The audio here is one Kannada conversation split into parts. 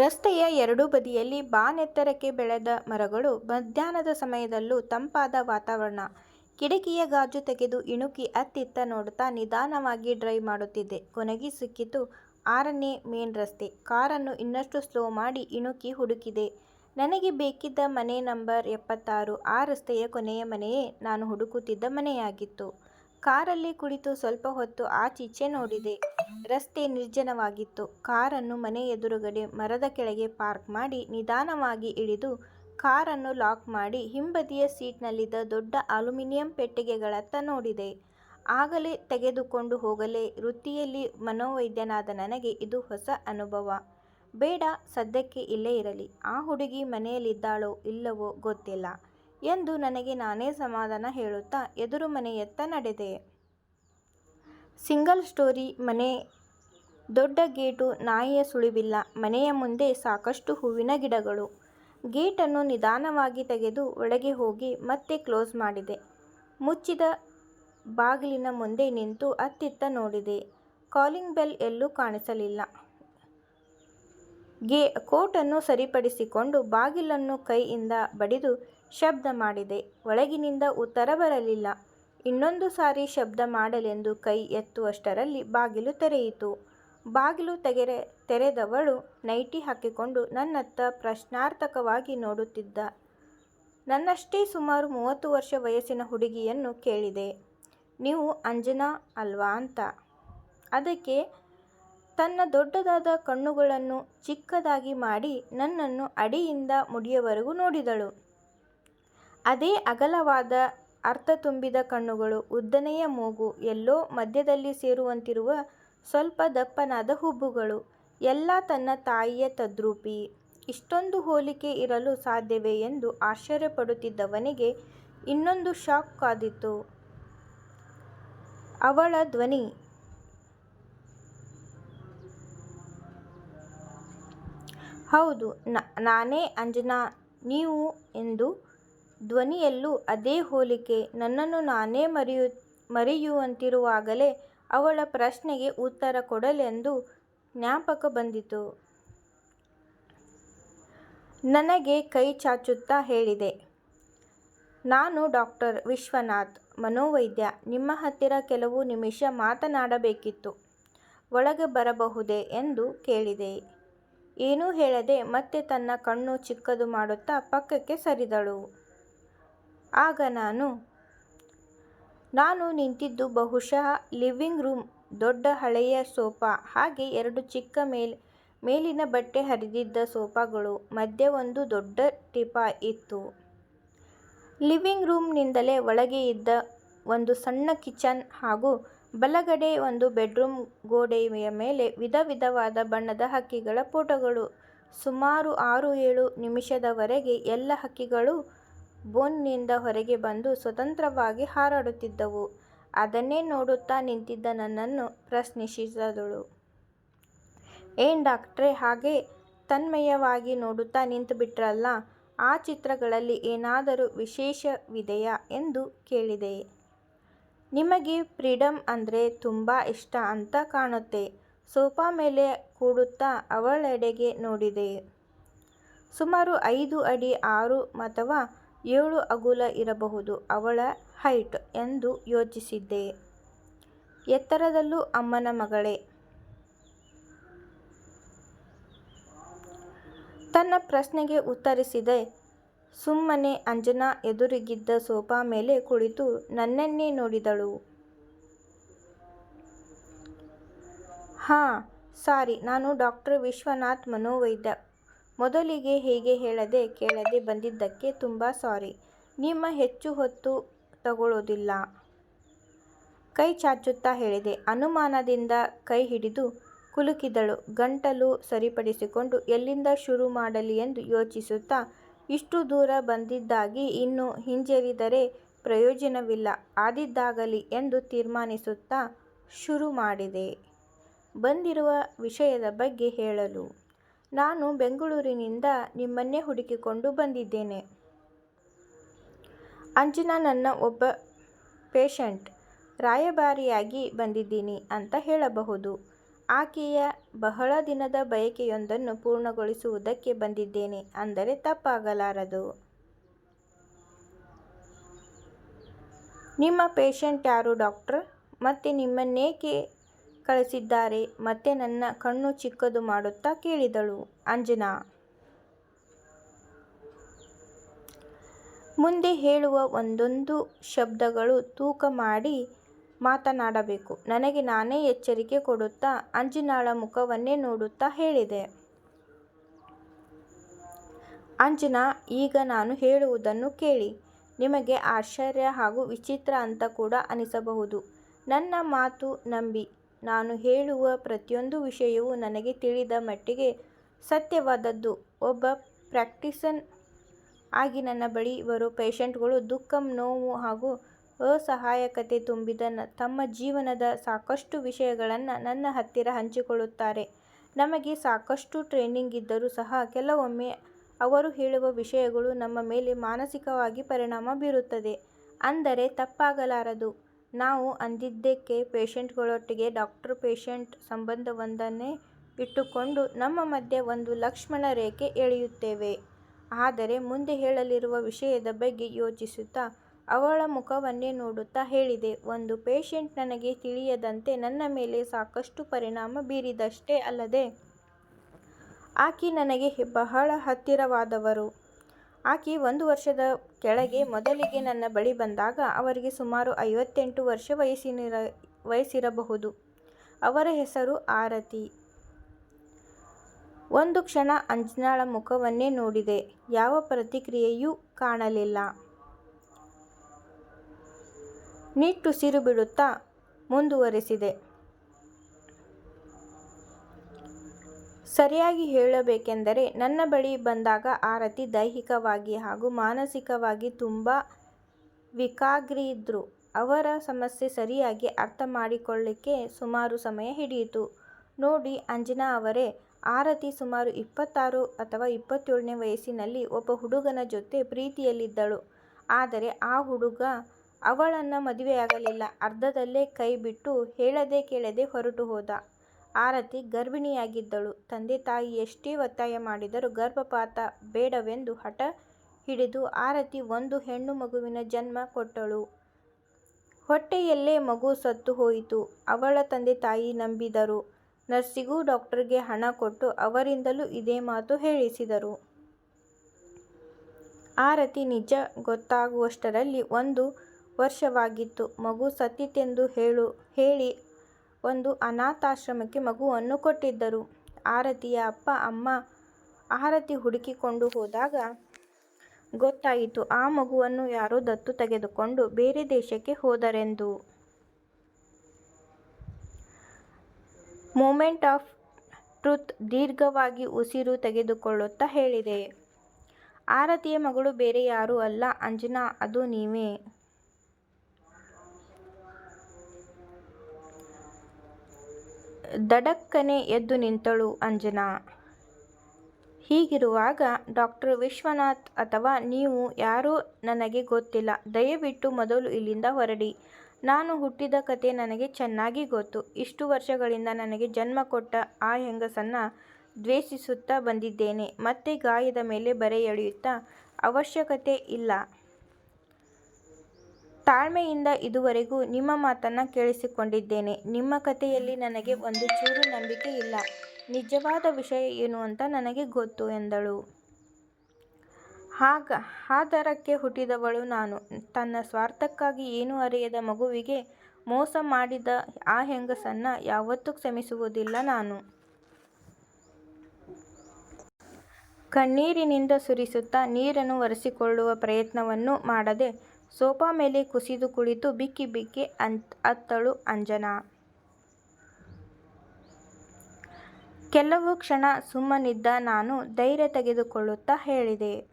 ರಸ್ತೆಯ ಎರಡೂ ಬದಿಯಲ್ಲಿ ಬಾನೆತ್ತರಕ್ಕೆ ಬೆಳೆದ ಮರಗಳು, ಮಧ್ಯಾಹ್ನದ ಸಮಯದಲ್ಲೂ ತಂಪಾದ ವಾತಾವರಣ. ಕಿಟಕಿಯ ಗಾಜು ತೆಗೆದು ಇಣುಕಿ ಅತ್ತಿತ್ತ ನೋಡುತ್ತಾ ನಿಧಾನವಾಗಿ ಡ್ರೈವ್ ಮಾಡುತ್ತಿದ್ದೆ. ಕೊನೆಗೆ ಸಿಕ್ಕಿತು ಆರನೇ ಮೇನ್ ರಸ್ತೆ. ಕಾರನ್ನು ಇನ್ನಷ್ಟು ಸ್ಲೋ ಮಾಡಿ ಇಣುಕಿ ಹುಡುಕಿದೆ. ನನಗೆ ಬೇಕಿದ್ದ ಮನೆ ನಂಬರ್ ಎಪ್ಪತ್ತಾರು. ಆ ರಸ್ತೆಯ ಕೊನೆಯ ಮನೆಯೇ ನಾನು ಹುಡುಕುತ್ತಿದ್ದ ಮನೆಯಾಗಿತ್ತು. ಕಾರಲ್ಲಿ ಕುಳಿತು ಸ್ವಲ್ಪ ಹೊತ್ತು ಆಚೀಚೆ ನೋಡಿದೆ. ರಸ್ತೆ ನಿರ್ಜನವಾಗಿತ್ತು. ಕಾರನ್ನು ಮನೆ ಎದುರುಗಡೆ ಮರದ ಕೆಳಗೆ ಪಾರ್ಕ್ ಮಾಡಿ, ನಿಧಾನವಾಗಿ ಇಳಿದು, ಕಾರನ್ನು ಲಾಕ್ ಮಾಡಿ, ಹಿಂಬದಿಯ ಸೀಟ್ನಲ್ಲಿದ್ದ ದೊಡ್ಡ ಅಲ್ಯೂಮಿನಿಯಂ ಪೆಟ್ಟಿಗೆಗಳತ್ತ ನೋಡಿದೆ. ಆಗಲೇ ತೆಗೆದುಕೊಂಡು ಹೋಗಲೇ ವೃತ್ತಿಯಲ್ಲಿ ಮನೋವೈದ್ಯನಾದ ನನಗೆ ಇದು ಹೊಸ ಅನುಭವ. ಬೇಡ, ಸದ್ಯಕ್ಕೆ ಇಲ್ಲೇ ಇರಲಿ. ಆ ಹುಡುಗಿ ಮನೆಯಲ್ಲಿದ್ದಾಳೋ ಇಲ್ಲವೋ ಗೊತ್ತಿಲ್ಲ ಎಂದು ನನಗೆ ನಾನೇ ಸಮಾಧಾನ ಹೇಳುತ್ತಾ ಎದುರು ಮನೆಯತ್ತ ನಡೆದೆ. ಸಿಂಗಲ್ ಸ್ಟೋರಿ ಮನೆ. ದೊಡ್ಡ ಗೇಟು, ನಾಯಿಯ ಸುಳಿವಿಲ್ಲ. ಮನೆಯ ಮುಂದೆ ಸಾಕಷ್ಟು ಹೂವಿನ ಗಿಡಗಳು. ಗೇಟನ್ನು ನಿಧಾನವಾಗಿ ತೆಗೆದು ಒಳಗೆ ಹೋಗಿ ಮತ್ತೆ ಕ್ಲೋಸ್ ಮಾಡಿದೆ. ಮುಚ್ಚಿದ ಬಾಗಿಲಿನ ಮುಂದೆ ನಿಂತು ಅತ್ತಿತ್ತ ನೋಡಿದೆ. ಕಾಲಿಂಗ್ ಬೆಲ್ ಎಲ್ಲೂ ಕಾಣಿಸಲಿಲ್ಲ. ಕೋಟನ್ನು ಸರಿಪಡಿಸಿಕೊಂಡು ಬಾಗಿಲನ್ನು ಕೈಯಿಂದ ಬಡಿದು ಶಬ್ದ ಮಾಡಿದೆ. ಒಳಗಿನಿಂದ ಉತ್ತರ ಬರಲಿಲ್ಲ. ಇನ್ನೊಂದು ಸಾರಿ ಶಬ್ದ ಮಾಡಲೆಂದು ಕೈ ಎತ್ತುವಷ್ಟರಲ್ಲಿ ಬಾಗಿಲು ತೆರೆಯಿತು. ಬಾಗಿಲು ತೆಗೆರೆ ತೆರೆದವಳು ನೈಟಿ ಹಾಕಿಕೊಂಡು ನನ್ನತ್ತ ಪ್ರಶ್ನಾರ್ಥಕವಾಗಿ ನೋಡುತ್ತಿದ್ದ ನನ್ನಷ್ಟೇ ಸುಮಾರು ಮೂವತ್ತು ವರ್ಷ ವಯಸ್ಸಿನ ಹುಡುಗಿಯನ್ನು ಕೇಳಿದೆ, ನೀವು ಅಂಜನಾ ಅಲ್ವಾ ಅಂತ. ಅದಕ್ಕೆ ತನ್ನ ದೊಡ್ಡದಾದ ಕಣ್ಣುಗಳನ್ನು ಚಿಕ್ಕದಾಗಿ ಮಾಡಿ ನನ್ನನ್ನು ಅಡಿಯಿಂದ ಮುಡಿಯವರೆಗೂ ನೋಡಿದಳು. ಅದೇ ಅಗಲವಾದ, ಅರ್ಥ ತುಂಬಿದ ಕಣ್ಣುಗಳು, ಉದ್ದನೆಯ ಮೂಗು, ಎಲ್ಲೋ ಮಧ್ಯದಲ್ಲಿ ಸೇರುವಂತಿರುವ ಸ್ವಲ್ಪ ದಪ್ಪನಾದ ಹುಬ್ಬುಗಳು. ಎಲ್ಲ ತನ್ನ ತಾಯಿಯ ತದ್ರೂಪಿ. ಇಷ್ಟೊಂದು ಹೋಲಿಕೆ ಇರಲು ಸಾಧ್ಯವೇ ಎಂದು ಆಶ್ಚರ್ಯಪಡುತ್ತಿದ್ದವನಿಗೆ ಇನ್ನೊಂದು ಶಾಕ್ ಕಾದಿತ್ತು. ಅವಳ ಧ್ವನಿ. ಹೌದು, ನಾನೇ ಅಂಜನಾ ನೀವು ಎಂದು ಧ್ವನಿಯಲ್ಲೂ ಅದೇ ಹೋಲಿಕೆ. ನನ್ನನ್ನು ನಾನೇ ಮರೆಯುವಂತಿರುವಾಗಲೇ ಅವಳ ಪ್ರಶ್ನೆಗೆ ಉತ್ತರ ಕೊಡಲೆಂದು ಜ್ಞಾಪಕ ಬಂದಿತು. ನನಗೆ ಕೈ ಚಾಚುತ್ತಾ ಹೇಳಿದೆ, ನಾನು ಡಾಕ್ಟರ್ ವಿಶ್ವನಾಥ್, ಮನೋವೈದ್ಯ. ನಿಮ್ಮ ಹತ್ತಿರ ಕೆಲವು ನಿಮಿಷ ಮಾತನಾಡಬೇಕಿತ್ತು. ಒಳಗೆ ಬರಬಹುದೇ ಎಂದು ಕೇಳಿದೆ. ಏನೂ ಹೇಳದೆ ಮತ್ತೆ ತನ್ನ ಕಣ್ಣು ಚಿಕ್ಕದು ಮಾಡುತ್ತಾ ಪಕ್ಕಕ್ಕೆ ಸರಿದಳು. ಆಗ ನಾನು. ನಾನು ನಿಂತಿದ್ದು ಬಹುಶಃ ಲಿವಿಂಗ್ ರೂಮ್. ದೊಡ್ಡ ಹಳೆಯ ಸೋಫಾ, ಹಾಗೆ ಎರಡು ಚಿಕ್ಕ ಮೇಲ್ ಮೇಲಿನ ಬಟ್ಟೆ ಹರಿದಿದ್ದ ಸೋಫಾಗಳು, ಮಧ್ಯೆ ಒಂದು ದೊಡ್ಡ ಟಿಪಾ ಇತ್ತು. ಲಿವಿಂಗ್ ರೂಮ್ನಿಂದಲೇ ಒಳಗೆ ಇದ್ದ ಒಂದು ಸಣ್ಣ ಕಿಚನ್ ಹಾಗೂ ಬಲಗಡೆ ಒಂದು ಬೆಡ್ರೂಮ್. ಗೋಡೆಯ ಮೇಲೆ ವಿಧ ವಿಧವಾದ ಬಣ್ಣದ ಹಕ್ಕಿಗಳ ಫೋಟೋಗಳು. ಸುಮಾರು ಆರು ಏಳು ನಿಮಿಷದವರೆಗೆ ಎಲ್ಲ ಹಕ್ಕಿಗಳೂ ಬೋನಿನಿಂದ ಹೊರಗೆ ಬಂದು ಸ್ವತಂತ್ರವಾಗಿ ಹಾರಾಡುತ್ತಿದ್ದವು. ಅದನ್ನೇ ನೋಡುತ್ತಾ ನಿಂತಿದ್ದ ನನ್ನನ್ನು ಪ್ರಶ್ನಿಸಿದಳು. ಏನ್ ಡಾಕ್ಟ್ರೆ ಹಾಗೆ ತನ್ಮಯವಾಗಿ ನೋಡುತ್ತಾ ನಿಂತುಬಿಟ್ರಲ್ಲ, ಆ ಚಿತ್ರಗಳಲ್ಲಿ ಏನಾದರೂ ವಿಶೇಷವಿದೆಯಾ ಎಂದು ಕೇಳಿದೆ. ನಿಮಗೆ ಫ್ರೀಡಂ ಅಂದ್ರೆ ತುಂಬಾ ಇಷ್ಟ ಅಂತ ಕಾಣುತ್ತೆ. ಸೋಫಾ ಮೇಲೆ ಕೂಡುತ್ತಾ ಅವಳೆಡೆಗೆ ನೋಡಿದೆ. ಸುಮಾರು ಐದು ಅಡಿ ಆರು ಅಥವಾ ಏಳು ಅಗುಲ ಇರಬಹುದು ಅವಳ ಹೈಟ್ ಎಂದು ಯೋಚಿಸಿದ್ದೆ. ಎತ್ತರದಲ್ಲೂ ಅಮ್ಮನ ಮಗಳೇ. ತನ್ನ ಪ್ರಶ್ನೆಗೆ ಉತ್ತರಿಸಿದೆ ಸುಮ್ಮನೆ ಅಂಜನಾ ಎದುರಿಗಿದ್ದ ಸೋಫಾ ಮೇಲೆ ಕುಳಿತು ನನ್ನನ್ನೇ ನೋಡಿದಳು. ಹಾಂ, ಸಾರಿ ನಾನು ಡಾಕ್ಟರ್ ವಿಶ್ವನಾಥ್, ಮನೋವೈದ್ಯ. ಮೊದಲಿಗೆ ಹೀಗೆ ಹೇಳದೆ ಕೇಳದೆ ಬಂದಿದ್ದಕ್ಕೆ ತುಂಬ ಸಾರಿ. ನಿಮ್ಮ ಹೆಚ್ಚು ಹೊತ್ತು ತಗೊಳ್ಳೋದಿಲ್ಲ. ಕೈ ಚಾಚುತ್ತಾ ಹೇಳಿದೆ. ಅನುಮಾನದಿಂದ ಕೈ ಹಿಡಿದು ಕುಲುಕಿದಳು. ಗಂಟಲು ಸರಿಪಡಿಸಿಕೊಂಡು ಎಲ್ಲಿಂದ ಶುರು ಮಾಡಲಿ ಎಂದು ಯೋಚಿಸುತ್ತಾ, ಇಷ್ಟು ದೂರ ಬಂದಿದ್ದಾಗಿ ಇನ್ನು ಹಿಂಜರಿದರೆ ಪ್ರಯೋಜನವಿಲ್ಲ. ಆದಿದ್ದಾಗಲಿ ಎಂದು ತೀರ್ಮಾನಿಸುತ್ತಾ ಶುರು ಮಾಡಿದೆ ಬಂದಿರುವ ವಿಷಯದ ಬಗ್ಗೆ ಹೇಳಲು. ನಾನು ಬೆಂಗಳೂರಿನಿಂದ ನಿಮ್ಮನ್ನೇ ಹುಡುಕಿಕೊಂಡು ಬಂದಿದ್ದೇನೆ. ಅಂಜನಾ ನನ್ನ ಒಬ್ಬ ಪೇಷಂಟ್. ರಾಯಭಾರಿಯಾಗಿ ಬಂದಿದ್ದೀನಿ ಅಂತ ಹೇಳಬಹುದು. ಆಕೆಯ ಬಹಳ ದಿನದ ಬಯಕೆಯೊಂದನ್ನು ಪೂರ್ಣಗೊಳಿಸುವುದಕ್ಕೆ ಬಂದಿದ್ದೇನೆ ಅಂದರೆ ತಪ್ಪಾಗಲಾರದು. ನಿಮ್ಮ ಪೇಷಂಟ್ ಯಾರು ಡಾಕ್ಟರ್? ಮತ್ತು ನಿಮ್ಮನ್ನೇಕೆ ಕಳಿಸಿದ್ದಾರೆ ಮತ್ತೆ ನನ್ನ ಕಣ್ಣು ಚಿಕ್ಕದು ಮಾಡುತ್ತಾ ಕೇಳಿದಳು ಅಂಜನಾ. ಮುಂದೆ ಹೇಳುವ ಒಂದೊಂದು ಶಬ್ದಗಳು ತೂಕ ಮಾಡಿ ಮಾತನಾಡಬೇಕು. ನನಗೆ ನಾನೇ ಎಚ್ಚರಿಕೆ ಕೊಡುತ್ತಾ ಅಂಜನಾಳ ಮುಖವನ್ನೇ ನೋಡುತ್ತಾ ಹೇಳಿದೆ. ಅಂಜನಾ, ಈಗ ನಾನು ಹೇಳುವುದನ್ನು ಕೇಳಿ. ನಿಮಗೆ ಆಶ್ಚರ್ಯ ಹಾಗೂ ವಿಚಿತ್ರ ಅಂತ ಕೂಡ ಅನಿಸಬಹುದು. ನನ್ನ ಮಾತು ನಂಬಿ. ನಾನು ಹೇಳುವ ಪ್ರತಿಯೊಂದು ವಿಷಯವೂ ನನಗೆ ತಿಳಿದ ಮಟ್ಟಿಗೆ ಸತ್ಯವಾದದ್ದು. ಒಬ್ಬ ಪ್ರಾಕ್ಟೀಸನ್ ಆಗಿ ನನ್ನ ಬಳಿ ಬರೋ ಪೇಷಂಟ್ಗಳು ದುಃಖ, ನೋವು ಹಾಗೂ ಅಸಹಾಯಕತೆ ತುಂಬಿದ ತಮ್ಮ ಜೀವನದ ಸಾಕಷ್ಟು ವಿಷಯಗಳನ್ನು ನನ್ನ ಹತ್ತಿರ ಹಂಚಿಕೊಳ್ಳುತ್ತಾರೆ. ನಮಗೆ ಸಾಕಷ್ಟು ಟ್ರೈನಿಂಗ್ ಇದ್ದರೂ ಸಹ ಕೆಲವೊಮ್ಮೆ ಅವರು ಹೇಳುವ ವಿಷಯಗಳು ನಮ್ಮ ಮೇಲೆ ಮಾನಸಿಕವಾಗಿ ಪರಿಣಾಮ ಬೀರುತ್ತದೆ ಅಂದರೆ ತಪ್ಪಾಗಲಾರದು. ನಾವು ಅಂದಿದ್ದಕ್ಕೆ ಪೇಷಂಟ್ಗಳೊಟ್ಟಿಗೆ ಡಾಕ್ಟರ್ ಪೇಷಂಟ್ ಸಂಬಂಧವೊಂದನ್ನೇ ಇಟ್ಟುಕೊಂಡು ನಮ್ಮ ಮಧ್ಯೆ ಒಂದು ಲಕ್ಷ್ಮಣ ರೇಖೆ ಎಳೆಯುತ್ತೇವೆ. ಆದರೆ ಮುಂದೆ ಹೇಳಲಿರುವ ವಿಷಯದ ಬಗ್ಗೆ ಯೋಚಿಸುತ್ತಾ ಅವಳ ಮುಖವನ್ನೇ ನೋಡುತ್ತಾ ಹೇಳಿದೆ ಒಂದು ಪೇಷಂಟ್ ನನಗೆ ತಿಳಿಯದಂತೆ ನನ್ನ ಮೇಲೆ ಸಾಕಷ್ಟು ಪರಿಣಾಮ ಬೀರಿದಷ್ಟೇ ಅಲ್ಲದೆ, ಆಕೆ ನನಗೆ ಬಹಳ ಹತ್ತಿರವಾದವರು. ಆಕೆ ಒಂದು ವರ್ಷದ ಕೆಳಗೆ ಮೊದಲಿಗೆ ನನ್ನ ಬಳಿ ಬಂದಾಗ ಅವರಿಗೆ ಸುಮಾರು ಐವತ್ತೆಂಟು ವರ್ಷ ವಯಸ್ಸಿರಬಹುದು. ಅವರ ಹೆಸರು ಆರತಿ. ಒಂದು ಕ್ಷಣ ಅಂಜನಾಳ ಮುಖವನ್ನೇ ನೋಡಿದೆ. ಯಾವ ಪ್ರತಿಕ್ರಿಯೆಯೂ ಕಾಣಲಿಲ್ಲ. ನಿಟ್ಟುಸಿರು ಬಿಡುತ್ತಾ ಮುಂದುವರೆಸಿದೆ. ಸರಿಯಾಗಿ ಹೇಳಬೇಕೆಂದರೆ ನನ್ನ ಬಳಿ ಬಂದಾಗ ಆರತಿ ದೈಹಿಕವಾಗಿ ಹಾಗೂ ಮಾನಸಿಕವಾಗಿ ತುಂಬ ವಿಕಾಗ್ರಿದ್ರು ಅವರ ಸಮಸ್ಯೆ ಸರಿಯಾಗಿ ಅರ್ಥ ಮಾಡಿಕೊಳ್ಳಿಕ್ಕೆ ಸುಮಾರು ಸಮಯ ಹಿಡಿಯಿತು. ನೋಡಿ, ಅಂಜನಾ ಅವರೇ, ಆರತಿ ಸುಮಾರು ಇಪ್ಪತ್ತಾರು ಅಥವಾ ಇಪ್ಪತ್ತೇಳನೇ ವಯಸ್ಸಿನಲ್ಲಿ ಒಬ್ಬ ಹುಡುಗನ ಜೊತೆ ಪ್ರೀತಿಯಲ್ಲಿದ್ದಳು. ಆದರೆ ಆ ಹುಡುಗ ಅವಳನ್ನ ಮದುವೆಯಾಗಲಿಲ್ಲ. ಅರ್ಧದಲ್ಲೇ ಕೈ ಬಿಟ್ಟು ಹೇಳದೆ ಕೇಳದೆ ಹೊರಟು ಹೋದ. ಆರತಿ ಗರ್ಭಿಣಿಯಾಗಿದ್ದಳು. ತಂದೆ ತಾಯಿ ಎಷ್ಟೇ ಒತ್ತಾಯ ಮಾಡಿದರೂ ಗರ್ಭಪಾತ ಬೇಡವೆಂದು ಹಠ ಹಿಡಿದು ಆರತಿ ಒಂದು ಹೆಣ್ಣು ಮಗುವಿನ ಜನ್ಮ ಕೊಟ್ಟಳು. ಹೊಟ್ಟೆಯಲ್ಲೇ ಮಗು ಸತ್ತು ಹೋಯಿತು. ಅವಳ ತಂದೆ ತಾಯಿ ನಂಬಿದರು. ನರ್ಸಿಗೂ ಡಾಕ್ಟರ್ಗೆ ಹಣ ಕೊಟ್ಟು ಅವರಿಂದಲೂ ಇದೇ ಮಾತು ಹೇಳಿಸಿದರು. ಆರತಿ ನಿಜ ಗೊತ್ತಾಗುವಷ್ಟರಲ್ಲಿ ಒಂದು ವರ್ಷವಾಗಿತ್ತು. ಮಗು ಸತ್ತಿತೆಂದು ಹೇಳಿ ಒಂದು ಅನಾಥಾಶ್ರಮಕ್ಕೆ ಮಗುವನ್ನು ಕೊಟ್ಟಿದ್ದರು. ಆರತಿಯ ಅಪ್ಪ, ಅಮ್ಮ ಆರತಿ ಹುಡುಕಿಕೊಂಡು ಹೋದಾಗ ಗೊತ್ತಾಯಿತು, ಆ ಮಗುವನ್ನು ಯಾರೋ ದತ್ತು ತೆಗೆದುಕೊಂಡು ಬೇರೆ ದೇಶಕ್ಕೆ ಹೋದರೆಂದು. ಮೂಮೆಂಟ್ ಆಫ್ ಟ್ರೂತ್ ದೀರ್ಘವಾಗಿ ಉಸಿರು ತೆಗೆದುಕೊಳ್ಳುತ್ತಾ ಹೇಳಿದೆ. ಆರತಿಯ ಮಗಳು ಬೇರೆ ಯಾರೂ ಅಲ್ಲ, ಅಂಜನಾ, ಅದು ನೀವೇ. ಧಡಕ್ಕನೆ ಎದ್ದು ನಿಂತಳು ಅಂಜನಾ. ಹೀಗಿರುವಾಗ ಡಾಕ್ಟರ್ ವಿಶ್ವನಾಥ್ ಅಥವಾ ನೀವು ಯಾರೋ ನನಗೆ ಗೊತ್ತಿಲ್ಲ. ದಯವಿಟ್ಟು ಮೊದಲು ಇಲ್ಲಿಂದ ಹೊರಡಿ. ನಾನು ಹುಟ್ಟಿದ ಕತೆ ನನಗೆ ಚೆನ್ನಾಗಿ ಗೊತ್ತು. ಇಷ್ಟು ವರ್ಷಗಳಿಂದ ನನಗೆ ಜನ್ಮ ಕೊಟ್ಟ ಆ ಹೆಂಗಸನ್ನು ದ್ವೇಷಿಸುತ್ತಾ ಬಂದಿದ್ದೇನೆ. ಮತ್ತೆ ಗಾಯದ ಮೇಲೆ ಬರೆ ಎಳೆಯುತ್ತಾ ಅವಶ್ಯಕತೆ ಇಲ್ಲ. ತಾಳ್ಮೆಯಿಂದ ಇದುವರೆಗೂ ನಿಮ್ಮ ಮಾತನ್ನ ಕೇಳಿಸಿಕೊಂಡಿದ್ದೇನೆ. ನಿಮ್ಮ ಕಥೆಯಲ್ಲಿ ನನಗೆ ಒಂದು ಚೂರು ನಂಬಿಕೆ ಇಲ್ಲ. ನಿಜವಾದ ವಿಷಯ ಏನು ಅಂತ ನನಗೆ ಗೊತ್ತು ಎಂದಳು. ಹಾದರಕ್ಕೆ ಹುಟ್ಟಿದವಳು ನಾನು. ತನ್ನ ಸ್ವಾರ್ಥಕ್ಕಾಗಿ ಏನೂ ಅರಿಯದ ಮಗುವಿಗೆ ಮೋಸ ಮಾಡಿದ ಆ ಹೆಂಗಸನ್ನ ಯಾವತ್ತೂ ಕ್ಷಮಿಸುವುದಿಲ್ಲ ನಾನು. ಕಣ್ಣೀರಿನಿಂದ ಸುರಿಸುತ್ತಾ ನೀರನ್ನು ಒರೆಸಿಕೊಳ್ಳುವ ಪ್ರಯತ್ನವನ್ನು ಮಾಡದೆ ಸೋಫಾ ಮೇಲೆ ಕುಸಿದು ಕುಳಿತು ಬಿಕ್ಕಿ ಬಿಕ್ಕಿ ಅತ್ತಳು ಅಂಜನಾ. ಕೆಲವು ಕ್ಷಣ ಸುಮ್ಮನಿದ್ದ ನಾನು ಧೈರ್ಯ ತೆಗೆದುಕೊಳ್ಳುತ್ತಾ ಹೇಳಿದೆ.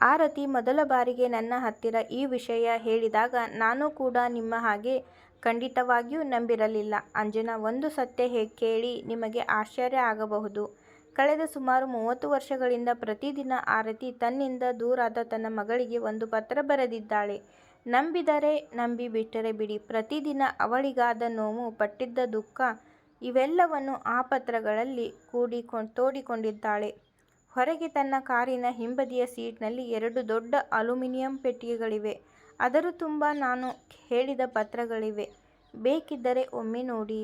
ಆರತಿ ಮೊದಲ ಬಾರಿಗೆ ನನ್ನ ಹತ್ತಿರ ಈ ವಿಷಯ ಹೇಳಿದಾಗ ನಾನು ಕೂಡ ನಿಮ್ಮ ಹಾಗೆ ಖಂಡಿತವಾಗಿಯೂ ನಂಬಿರಲಿಲ್ಲ. ಅಂಜನಾ, ಒಂದು ಸತ್ಯ ಕೇಳಿ ನಿಮಗೆ ಆಶ್ಚರ್ಯ ಆಗಬಹುದು. ಕಳೆದ ಸುಮಾರು ಮೂವತ್ತು ವರ್ಷಗಳಿಂದ ಪ್ರತಿದಿನ ಆರತಿ ತನ್ನಿಂದ ದೂರಾದ ತನ್ನ ಮಗಳಿಗೆ ಒಂದು ಪತ್ರ ಬರೆದಿದ್ದಾಳೆ. ನಂಬಿದರೆ ನಂಬಿ ಬಿಟ್ಟರೆ ಬಿಡಿ. ಪ್ರತಿದಿನ ಅವಳಿಗಾದ ನೋವು, ಪಟ್ಟಿದ್ದ ದುಃಖ ಇವೆಲ್ಲವನ್ನು ಆ ಪತ್ರಗಳಲ್ಲಿ ಕೂಡಿಕೊಂಡು ತೋಡಿಕೊಂಡಿದ್ದಾಳೆ. ಹೊರಗೆ ತನ್ನ ಕಾರಿನ ಹಿಂಬದಿಯ ಸೀಟ್ನಲ್ಲಿ ಎರಡು ದೊಡ್ಡ ಅಲ್ಯೂಮಿನಿಯಂ ಪೆಟ್ಟಿಗೆಗಳಿವೆ. ಅದರ ತುಂಬ ನಾನು ಹೇಳಿದ ಪತ್ರಗಳಿವೆ. ಬೇಕಿದ್ದರೆ ಒಮ್ಮೆ ನೋಡಿ.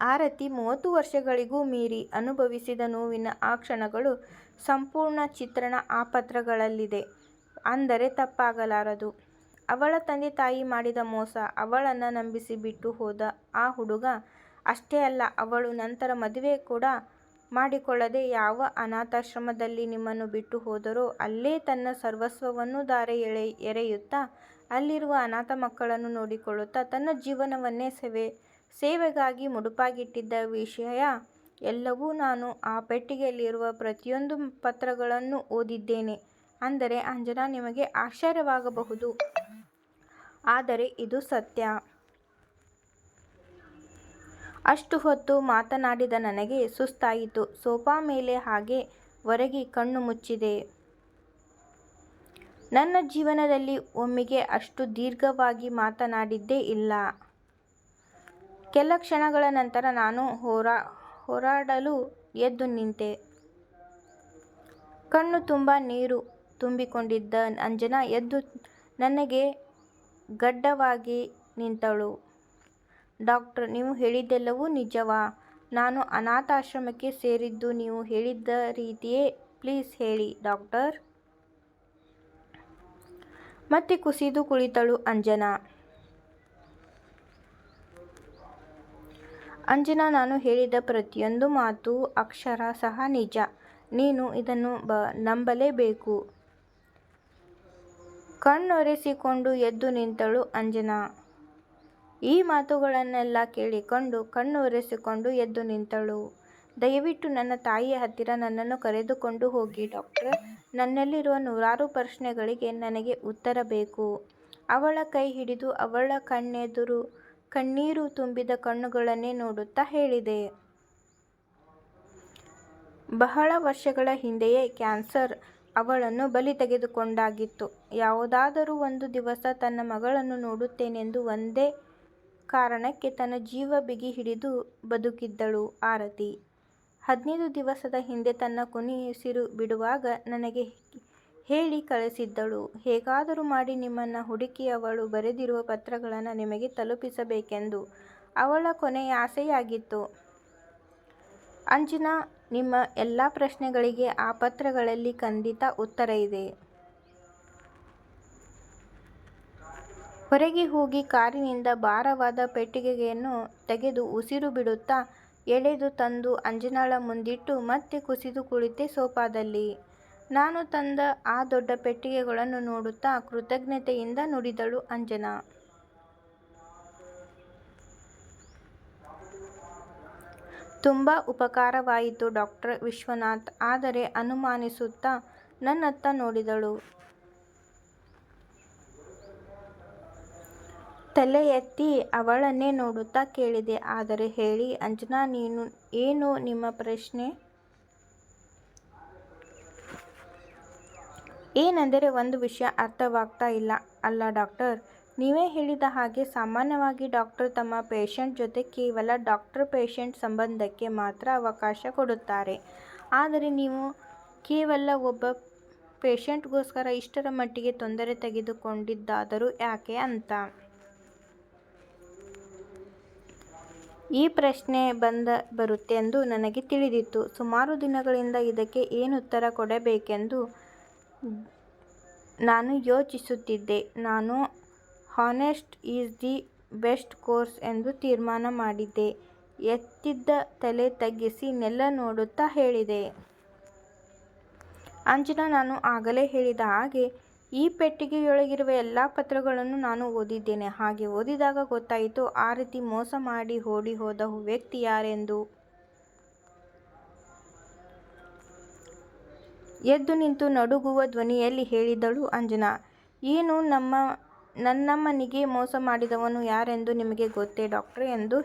ಆರತಿ ಮೂವತ್ತು ವರ್ಷಗಳಿಗೂ ಮೀರಿ ಅನುಭವಿಸಿದ ನೋವಿನ ಆ ಕ್ಷಣಗಳು ಸಂಪೂರ್ಣ ಚಿತ್ರಣ ಆ ಪತ್ರಗಳಲ್ಲಿದೆ ಅಂದರೆ ತಪ್ಪಾಗಲಾರದು. ಅವಳ ತಂದೆ ತಾಯಿ ಮಾಡಿದ ಮೋಸ, ಅವಳನ್ನು ನಂಬಿಸಿ ಬಿಟ್ಟು ಹೋದ ಆ ಹುಡುಗ, ಅಷ್ಟೇ ಅಲ್ಲ ಅವಳು ನಂತರ ಮದುವೆ ಕೂಡ ಮಾಡಿಕೊಳ್ಳದೆ ಯಾವ ಅನಾಥಾಶ್ರಮದಲ್ಲಿ ನಿಮ್ಮನ್ನು ಬಿಟ್ಟು ಹೋದರೋ ಅಲ್ಲೇ ತನ್ನ ಸರ್ವಸ್ವವನ್ನು ಧಾರೆ ಎರೆಯುತ್ತಾ, ಅಲ್ಲಿರುವ ಅನಾಥ ಮಕ್ಕಳನ್ನು ನೋಡಿಕೊಳ್ಳುತ್ತಾ ತನ್ನ ಜೀವನವನ್ನೇ ಸೇವೆಗಾಗಿ ಮುಡುಪಾಗಿಟ್ಟಿದ್ದ ವಿಷಯ ಎಲ್ಲವೂ ನಾನು ಆ ಪೆಟ್ಟಿಗೆಯಲ್ಲಿರುವ ಪ್ರತಿಯೊಂದು ಪತ್ರಗಳನ್ನು ಓದಿದ್ದೇನೆ ಅಂದರೆ ಅಂಜನಾ ನಿಮಗೆ ಆಶ್ಚರ್ಯವಾಗಬಹುದು ಆದರೆ ಇದು ಸತ್ಯ. ಅಷ್ಟು ಹೊತ್ತು ಮಾತನಾಡಿದ ನನಗೆ ಸುಸ್ತಾಯಿತು. ಸೋಫಾ ಮೇಲೆ ಹಾಗೆ ಒರಗಿ ಕಣ್ಣು ಮುಚ್ಚಿದೆ. ನನ್ನ ಜೀವನದಲ್ಲಿ ಒಮ್ಮೆಗೆ ಅಷ್ಟು ದೀರ್ಘವಾಗಿ ಮಾತನಾಡಿದ್ದೇ ಇಲ್ಲ. ಕೆಲ ಕ್ಷಣಗಳ ನಂತರ ನಾನು ಹೊರಡಲು ಎದ್ದು ನಿಂತೆ. ಕಣ್ಣು ತುಂಬ ನೀರು ತುಂಬಿಕೊಂಡಿದ್ದ ಅಂಜನಾ ಎದ್ದು ನನಗೆ ಗಡ್ಡವಾಗಿ ನಿಂತಳು. ಡಾಕ್ಟರ್, ನೀವು ಹೇಳಿದ್ದೆಲ್ಲವೂ ನಿಜವಾ? ನಾನು ಅನಾಥಾಶ್ರಮಕ್ಕೆ ಸೇರಿದ್ದು, ನೀವು ಹೇಳಿದ್ದ ರೀತಿಯೇ ಪ್ಲೀಸ್ ಹೇಳಿ, ಡಾಕ್ಟರ್. ಮತ್ತೆ ಕುಸಿದು ಕುಳಿತಳು ಅಂಜನಾ. ಅಂಜನಾ, ನಾನು ಹೇಳಿದ ಪ್ರತಿಯೊಂದು ಮಾತು ಅಕ್ಷರ ಸಹ ನಿಜ. ನೀನು ಇದನ್ನು ಬ, ನಂಬಲೇಬೇಕು. ಕಣ್ಣೊರೆಸಿಕೊಂಡು ಎದ್ದು ನಿಂತಳು ಅಂಜನಾ. ಈ ಮಾತುಗಳನ್ನೆಲ್ಲ ಕೇಳಿಕೊಂಡು ಕಣ್ಣು ಒರೆಸಿಕೊಂಡು ಎದ್ದು ನಿಂತಳು. ದಯವಿಟ್ಟು ನನ್ನ ತಾಯಿಯ ಹತ್ತಿರ ನನ್ನನ್ನು ಕರೆದುಕೊಂಡು ಹೋಗಿ, ಡಾಕ್ಟರ್. ನನ್ನಲ್ಲಿರುವ ನೂರಾರು ಪ್ರಶ್ನೆಗಳಿಗೆ ನನಗೆ ಉತ್ತರ ಬೇಕು. ಅವಳ ಕೈ ಹಿಡಿದು ಅವಳ ಕಣ್ಣೀರು ತುಂಬಿದ ಕಣ್ಣುಗಳನ್ನೇ ನೋಡುತ್ತಾ ಹೇಳಿದೆ. ಬಹಳ ವರ್ಷಗಳ ಹಿಂದೆಯೇ ಕ್ಯಾನ್ಸರ್ ಅವಳನ್ನು ಬಲಿ ತೆಗೆದುಕೊಂಡಾಗಿತ್ತು. ಯಾವುದಾದರೂ ಒಂದು ದಿವಸ ತನ್ನ ಮಗಳನ್ನು ನೋಡುತ್ತೇನೆಂದು ಒಂದೇ ಕಾರಣಕ್ಕೆ ತನ್ನ ಜೀವ ಬಿಗಿ ಹಿಡಿದು ಬದುಕಿದ್ದಳು ಆರತಿ. ಹದಿನೈದು ದಿವಸದ ಹಿಂದೆ ತನ್ನ ಕೊನೆಯುಸಿರು ಬಿಡುವಾಗ ನನಗೆ ಹೇಳಿ ಕಳಿಸಿದ್ದಳು ಹೇಗಾದರೂ ಮಾಡಿ ನಿಮ್ಮನ್ನ ಹುಡುಕಿ ಅವಳು ಬರೆದಿರುವ ಪತ್ರಗಳನ್ನು ನಿಮಗೆ ತಲುಪಿಸಬೇಕೆಂದು. ಅವಳ ಕೊನೆಯ ಆಸೆಯಾಗಿತ್ತು ಅಂಜನಾ, ನಿಮ್ಮ ಎಲ್ಲ ಪ್ರಶ್ನೆಗಳಿಗೆ ಆ ಪತ್ರಗಳಲ್ಲಿ ಖಂಡಿತ ಉತ್ತರ ಇದೆ. ಹೊರಗೆ ಹೋಗಿ ಕಾರಿನಿಂದ ಭಾರವಾದ ಪೆಟ್ಟಿಗೆಯನ್ನು ತೆಗೆದು ಉಸಿರು ಬಿಡುತ್ತಾ ಎಳೆದು ತಂದು ಅಂಜನಾಳ ಮುಂದಿಟ್ಟು ಮತ್ತೆ ಕುಸಿದು ಕುಳಿತೆ ಸೋಫಾದಲ್ಲಿ. ನಾನು ತಂದ ಆ ದೊಡ್ಡ ಪೆಟ್ಟಿಗೆಗಳನ್ನು ನೋಡುತ್ತಾ ಕೃತಜ್ಞತೆಯಿಂದ ನುಡಿದಳು ಅಂಜನಾ. ತುಂಬ ಉಪಕಾರವಾಯಿತು ಡಾಕ್ಟರ್ ವಿಶ್ವನಾಥ್, ಆದರೆ ಅನುಮಾನಿಸುತ್ತಾ ನನ್ನತ್ತ ನೋಡಿದಳು. ತಲೆ ಎತ್ತಿ ಅವಳನ್ನೇ ನೋಡುತ್ತಾ ಕೇಳಿದೆ ಆದರೆ ಹೇಳಿ, ಅಂಜನಾ, ನೀನು ಏನು ನಿಮ್ಮ ಪ್ರಶ್ನೆ? ಏನೆಂದರೆ ಒಂದು ವಿಷಯ ಅರ್ಥವಾಗ್ತಾ ಇಲ್ಲ. ಅಲ್ಲ, ಡಾಕ್ಟರ್. ನೀವೇ ಹೇಳಿದ ಹಾಗೆ ಸಾಮಾನ್ಯವಾಗಿ ಡಾಕ್ಟರ್ ತಮ್ಮ ಪೇಷಂಟ್ ಜೊತೆ ಕೇವಲ ಡಾಕ್ಟರ್ ಪೇಷಂಟ್ ಸಂಬಂಧಕ್ಕೆ ಮಾತ್ರ ಅವಕಾಶ ಕೊಡುತ್ತಾರೆ. ಆದರೆ ನೀವು ಕೇವಲ ಒಬ್ಬ ಪೇಷಂಟ್ಗೋಸ್ಕರ ಇಷ್ಟರ ಮಟ್ಟಿಗೆ ತೊಂದರೆ ತೆಗೆದುಕೊಂಡಿದ್ದಾದರೂ ಯಾಕೆ ಅಂತ. ಈ ಪ್ರಶ್ನೆ ಬಂದೇ ಬರುತ್ತೆಂದು ನನಗೆ ತಿಳಿದಿತ್ತು. ಸುಮಾರು ದಿನಗಳಿಂದ ಇದಕ್ಕೆ ಏನು ಉತ್ತರ ಕೊಡಬೇಕೆಂದು ನಾನು ಯೋಚಿಸುತ್ತಿದ್ದೆ. ನಾನು honest is the best course ಎಂದು ತೀರ್ಮಾನ ಮಾಡಿದ್ದೆ. ಎತ್ತಿದ್ದ ತಲೆ ತಗ್ಗಿಸಿ ನೆಲ ನೋಡುತ್ತಾ ಹೇಳಿದೆ. ಅಂಜನಾ, ನಾನು ಆಗಲೇ ಹೇಳಿದ ಹಾಗೆ ಈ ಪೆಟ್ಟಿಗೆಯೊಳಗಿರುವ ಎಲ್ಲಾ ಪತ್ರಗಳನ್ನು ನಾನು ಓದಿದ್ದೇನೆ. ಹಾಗೆ ಓದಿದಾಗ ಗೊತ್ತಾಯಿತು, ಆ ರೀತಿ ಮೋಸ ಮಾಡಿ ಓಡಿ ಹೋದ ವ್ಯಕ್ತಿ ಯಾರೆಂದು. ಎದ್ದು ನಿಂತು ನಡುಗುವ ಧ್ವನಿಯಲ್ಲಿ ಹೇಳಿದಳು ಅಂಜನಾ. ಏನು ನಮ್ಮ, ನನ್ನಮ್ಮನಿಗೆ ಮೋಸ ಮಾಡಿದವನು ಯಾರೆಂದು ನಿಮಗೆ ಗೊತ್ತೇ ಡಾಕ್ಟರ್ ಎಂದು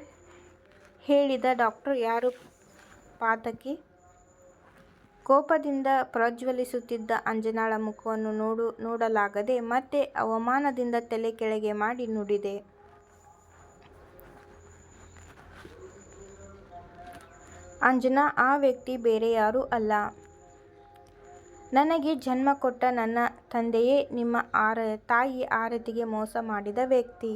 ಹೇಳಿದ ಡಾಕ್ಟರ್, ಯಾರು ಪಾತಕಿ? ಕೋಪದಿಂದ ಪ್ರಜ್ವಲಿಸುತ್ತಿದ್ದ ಅಂಜನಾಳ ಮುಖವನ್ನು ನೋಡಲಾಗದೆ ಮತ್ತೆ ಅವಮಾನದಿಂದ ತಲೆ ಕೆಳಗೆ ಮಾಡಿ ನುಡಿದೆ. ಅಂಜನಾ, ಆ ವ್ಯಕ್ತಿ ಬೇರೆ ಯಾರೂ ಅಲ್ಲ. ನನಗೆ ಜನ್ಮ ಕೊಟ್ಟ ನನ್ನ ತಂದೆಯೇ ನಿಮ್ಮ ಆರ ತಾಯಿ ಆರತಿಗೆ ಮೋಸ ಮಾಡಿದ ವ್ಯಕ್ತಿ.